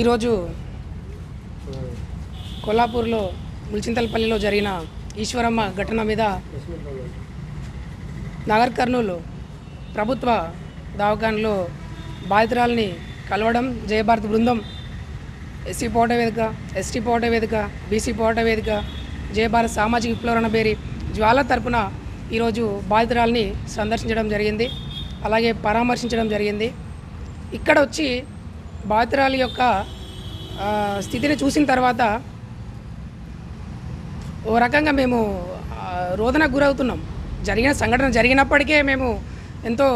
ఈరోజు కొల్లాపూర్లో ముల్చింతలపల్లిలో జరిగిన ఈశ్వరమ్మ ఘటన మీద నగర్ కర్నూలు ప్రభుత్వ దవాఖానలో బాధితురాలని కలవడం జయభారత్ బృందం ఎస్సీ పోట వేదిక ఎస్టీ పోట వేదిక బీసీ పోట వేదిక జయభారత్ సామాజిక విప్లవరణ పేరి జ్వాల తరపున ఈరోజు బాధితురాలని సందర్శించడం జరిగింది. అలాగే పరామర్శించడం జరిగింది. ఇక్కడ వచ్చి బాధితురాలి యొక్క స్థితిని చూసిన తర్వాత ఓ రకంగా మేము రోదనకు గురవుతున్నాం. జరిగిన సంఘటన జరిగినప్పటికే మేము ఎంతో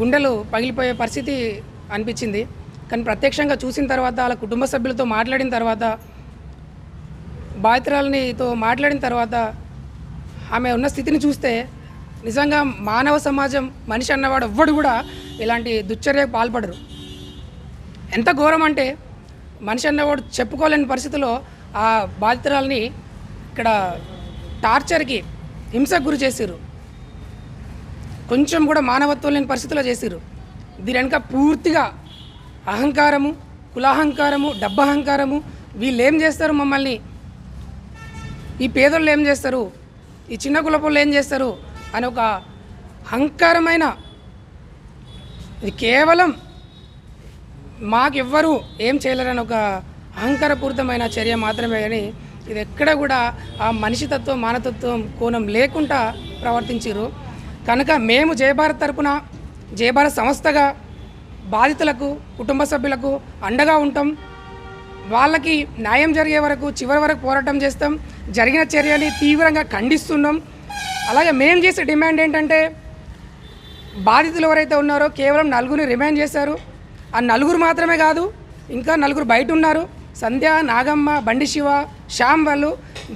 గుండెలు పగిలిపోయే పరిస్థితి అనిపించింది. కానీ ప్రత్యక్షంగా చూసిన తర్వాత వాళ్ళ కుటుంబ సభ్యులతో మాట్లాడిన తర్వాత బాధితురాలనితో మాట్లాడిన తర్వాత ఆమె ఉన్న స్థితిని చూస్తే నిజంగా మానవ సమాజం మనిషి అన్నవాడు ఎవ్వడు కూడా ఇలాంటి దుశ్చర్యకు పాల్పడరు. ఎంత ఘోరం అంటే మనిషి అన్నవాడు చెప్పుకోలేని పరిస్థితిలో ఆ బాధితురాలని ఇక్కడ టార్చర్కి హింసకు గురి చేసిర్రు. కొంచెం కూడా మానవత్వం లేని పరిస్థితిలో చేసిర్రు. దీని వెనుక పూర్తిగా అహంకారము కులాహంకారము డబ్బహంకారము వీళ్ళు ఏం చేస్తారు మమ్మల్ని? ఈ పేదోళ్ళు ఏం చేస్తారు? ఈ చిన్న కులపోళ్ళు ఏం చేస్తారు? అని ఒక అహంకారమైన ఇది కేవలం మాకెవ్వరు ఏం చేయలేరని ఒక అహంకారపూరితమైన చర్య మాత్రమే కానీ ఇది ఎక్కడ కూడా ఆ మనిషితత్వం మానతత్వం కోణం లేకుండా ప్రవర్తించారు కనుక మేము జయభారత్ తరపున జయభారత్ సంస్థగా బాధితులకు కుటుంబ సభ్యులకు అండగా ఉంటాం. వాళ్ళకి న్యాయం జరిగే వరకు చివరి వరకు పోరాటం చేస్తాం. జరిగిన చర్యని తీవ్రంగా ఖండిస్తున్నాం. అలాగే మేము చేసే డిమాండ్ ఏంటంటే బాధితులు ఎవరైతే ఉన్నారో కేవలం నలుగురిని రిమైండ్ చేశారు. ఆ నలుగురు మాత్రమే కాదు ఇంకా నలుగురు బయట ఉన్నారు. సంధ్య నాగమ్మ బండి శివ శ్యామ్ వాళ్ళు.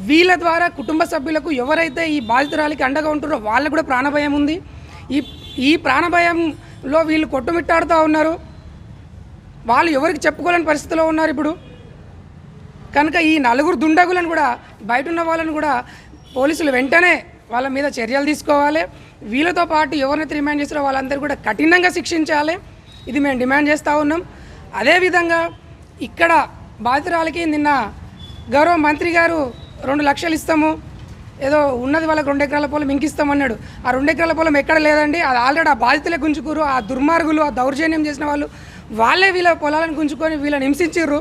వీళ్ళ ద్వారా కుటుంబ సభ్యులకు ఎవరైతే ఈ బాధితురాలికి అండగా ఉంటున్నారో వాళ్ళకు కూడా ప్రాణభయం ఉంది. ఈ ఈ ప్రాణభయంలో వీళ్ళు కొట్టుమిట్టాడుతూ ఉన్నారు. వాళ్ళు ఎవరికి చెప్పుకోలేని పరిస్థితిలో ఉన్నారు ఇప్పుడు. కనుక ఈ నలుగురు దుండగులను కూడా బయట ఉన్న వాళ్ళని కూడా పోలీసులు వెంటనే వాళ్ళ మీద చర్యలు తీసుకోవాలి. వీళ్ళతో పాటు ఎవరినైతే రిమాండ్ చేస్తారో వాళ్ళందరూ కూడా కఠినంగా శిక్షించాలి. ఇది మేము డిమాండ్ చేస్తూ ఉన్నాం. అదేవిధంగా ఇక్కడ బాధితురాలకి నిన్న గౌరవ మంత్రి గారు రెండు లక్షలు ఇస్తాము. ఏదో ఉన్నది వాళ్ళకి రెండు ఎకరాల పొలం ఇంకిస్తామన్నాడు. ఆ రెండు ఎకరాల పొలం ఎక్కడ లేదండి. అది ఆల్రెడీ ఆ బాధితులే గుంజుకురు ఆ దుర్మార్గులు ఆ దౌర్జన్యం చేసిన వాళ్ళు వాళ్ళే వీళ్ళ పొలాలను గుంజుకొని వీళ్ళని హింసించారు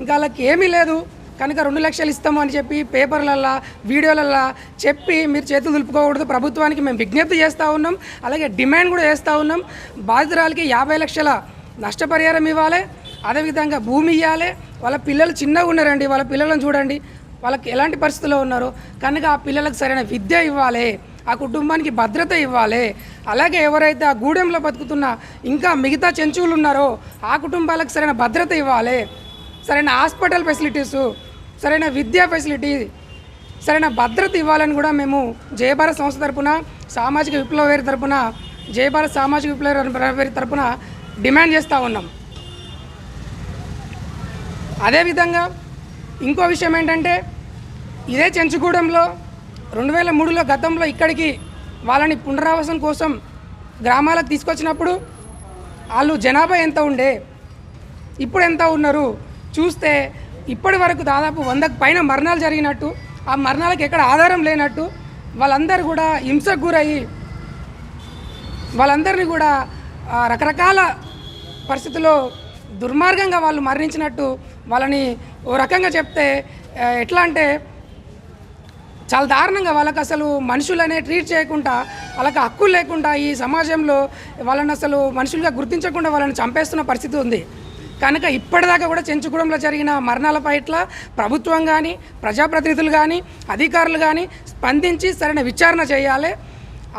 ఇంకా వాళ్ళకి ఏమీ లేదు. కనుక రెండు లక్షలు ఇస్తాము అని చెప్పి పేపర్లల్లా వీడియోలల్లా చెప్పి మీరు చేతులు దులుపుకోకూడదు ప్రభుత్వానికి మేము విజ్ఞప్తి చేస్తూ ఉన్నాం. అలాగే డిమాండ్ కూడా చేస్తూ ఉన్నాం. బాధితురాలకి యాభై లక్షల నష్టపరిహారం ఇవ్వాలి. అదేవిధంగా భూమి ఇవ్వాలి వాళ్ళ పిల్లలు చిన్నగా ఉన్నారండి. వాళ్ళ పిల్లలను చూడండి. వాళ్ళకి ఎలాంటి పరిస్థితుల్లో ఉన్నారో? కనుక ఆ పిల్లలకు సరైన విద్య ఇవ్వాలి. ఆ కుటుంబానికి భద్రత ఇవ్వాలి. అలాగే ఎవరైతే ఆ గూడెంలో బతుకుతున్న ఇంకా మిగతా చెంచువులు ఉన్నారో ఆ కుటుంబాలకు సరైన భద్రత ఇవ్వాలి. సరైన హాస్పిటల్ ఫెసిలిటీసు సరైన విద్యా ఫెసిలిటీ సరైన భద్రత ఇవ్వాలని కూడా మేము జయభారత్ సంస్థ తరపున సామాజిక విప్లవ వేరు తరపున జయభారత్ సామాజిక విప్లవ వేరు తరపున డిమాండ్ చేస్తూ ఉన్నాం. అదేవిధంగా ఇంకో విషయం ఏంటంటే ఇదే చెంచుగూడెంలో రెండు వేల మూడులో గతంలో ఇక్కడికి వాళ్ళని పునరావాసం కోసం గ్రామాలకు తీసుకొచ్చినప్పుడు వాళ్ళు జనాభా ఎంత ఉండే ఇప్పుడు ఎంత ఉన్నారు చూస్తే ఇప్పటి వరకు దాదాపు వందకు పైన మరణాలు జరిగినట్టు ఆ మరణాలకు ఎక్కడ ఆధారం లేనట్టు వాళ్ళందరూ కూడా హింసకు గురయ్యి వాళ్ళందరినీ కూడా రకరకాల పరిస్థితుల్లో దుర్మార్గంగా వాళ్ళు మరణించినట్టు వాళ్ళని ఓ రకంగా చెప్తే ఎట్లా అంటే చాలా దారుణంగా వాళ్ళకి అసలు మనుషులనే ట్రీట్ చేయకుండా వాళ్ళకి హక్కు లేకుండా ఈ సమాజంలో వాళ్ళని అసలు మనుషులుగా గుర్తించకుండా వాళ్ళని చంపేస్తున్న పరిస్థితి ఉంది. కనుక ఇప్పటిదాకా కూడా చెంచుగూడెంలో జరిగిన మరణాల పట్ల ప్రభుత్వం కానీ ప్రజాప్రతినిధులు కానీ అధికారులు కానీ స్పందించి సరైన విచారణ చేయాలి.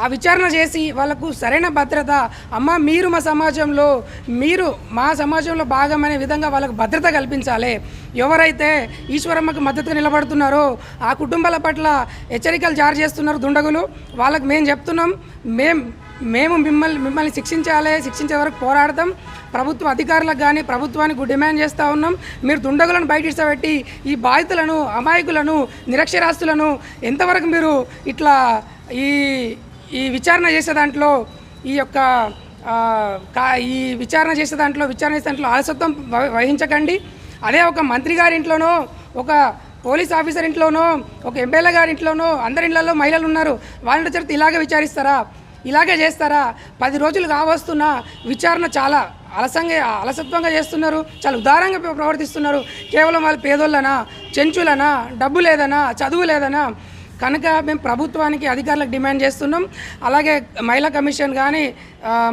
ఆ విచారణ చేసి వాళ్ళకు సరైన భద్రత అమ్మ మీరు మా సమాజంలో మీరు మా సమాజంలో భాగమనే విధంగా వాళ్ళకు భద్రత కల్పించాలి. ఎవరైతే ఈశ్వరమ్మకు మద్దతుగా నిలబడుతున్నారో ఆ కుటుంబాల పట్ల హెచ్చరికలు జారీ చేస్తున్నారు దుండగులు. వాళ్ళకు మేము చెప్తున్నాం మేం మేము మిమ్మల్ని మిమ్మల్ని శిక్షించాలి శిక్షించే వరకు పోరాడతాం. ప్రభుత్వ అధికారులకు కానీ ప్రభుత్వానికి డిమాండ్ చేస్తూ ఉన్నాం. మీరు దుండగులను బయట ఈ బాధితులను అమాయకులను నిరక్షరాస్తులను ఎంతవరకు మీరు ఇట్లా ఈ ఈ విచారణ చేసే దాంట్లో ఈ యొక్క ఈ విచారణ చేసే దాంట్లో విచారణ చేసే దాంట్లో ఆలసత్వం వహించకండి. అదే ఒక మంత్రి గారి ఇంట్లోనో ఒక పోలీస్ ఆఫీసర్ ఇంట్లోనో ఒక ఎమ్మెల్యే గారి ఇంట్లోనో అందరి ఇళ్ళలో మహిళలు ఉన్నారు. వాళ్ళ చరిత్ర ఇలాగే విచారిస్తారా? ఇలాగే చేస్తారా? పది రోజులు కావస్తున్నా విచారణ చాలా అలసంగా అలసత్వంగా చేస్తున్నారు. చాలా ఉదారంగా ప్రవర్తిస్తున్నారు. కేవలం వాళ్ళు పేదోళ్ళనా? చెంచులనా? డబ్బు లేదనా? చదువు లేదనా? కనుక మేము ప్రభుత్వానికి అధికారులకు డిమాండ్ చేస్తున్నాం. అలాగే మహిళా కమిషన్ కానీ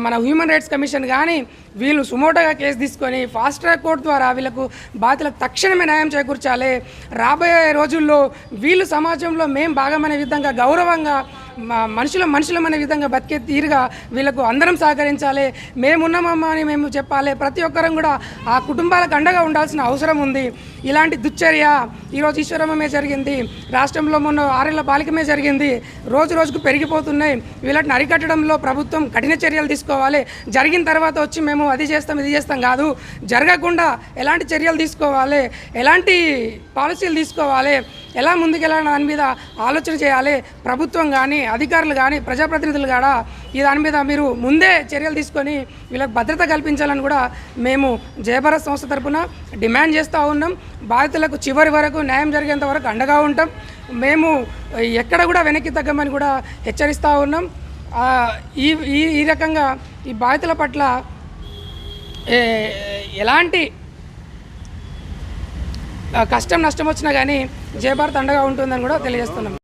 మన హ్యూమన్ రైట్స్ కమిషన్ కానీ వీళ్ళు సుమోటోగా కేసు తీసుకొని ఫాస్ట్ ట్రాక్ కోర్టు ద్వారా వీళ్ళకు బాధితులకు తక్షణమే న్యాయం చేకూర్చాలి. రాబోయే రోజుల్లో వీళ్ళు సమాజంలో మేము భాగమనే విధంగా గౌరవంగా మనుషుల మనుషులం అనే విధంగా బతికే తీరుగా వీళ్ళకు అందరం సహకరించాలి. మేమున్నామమ్మా అని మేము చెప్పాలి. ప్రతి ఒక్కరం కూడా ఆ కుటుంబాలకు అండగా ఉండాల్సిన అవసరం ఉంది. ఇలాంటి దుశ్చర్య ఈరోజు ఈశ్వరమ్మే జరిగింది. రాష్ట్రంలో మొన్న ఆరేళ్ళ బాలికమే జరిగింది. రోజు రోజుకు పెరిగిపోతున్నాయి. వీళ్ళని అరికట్టడంలో ప్రభుత్వం కఠిన చర్యలు తీసుకోవాలి. జరిగిన తర్వాత వచ్చి మేము అది చేస్తాం ఇది చేస్తాం కాదు. జరగకుండా ఎలాంటి చర్యలు తీసుకోవాలి? ఎలాంటి పాలసీలు తీసుకోవాలి? ఎలా ముందుకెళ్ళాలని దాని మీద ఆలోచన చేయాలి. ప్రభుత్వం కానీ అధికారులు కానీ ప్రజాప్రతినిధులు కూడా ఈ దాని మీద మీరు ముందే చర్యలు తీసుకొని వీళ్ళకి భద్రత కల్పించాలని కూడా మేము జయభారత్ సంస్థ తరపున డిమాండ్ చేస్తూ ఉన్నాం. బాధితులకు చివరి వరకు న్యాయం జరిగేంత వరకు అండగా ఉంటాం. మేము ఎక్కడ కూడా వెనక్కి తగ్గమని కూడా హెచ్చరిస్తూ ఉన్నాం. ఈ ఈ ఈ రకంగా ఈ బాధితుల పట్ల ఎలాంటి కష్టం నష్టం వచ్చినా కానీ జయభారత్ అండగా ఉంటుందని కూడా తెలియజేస్తున్నాం.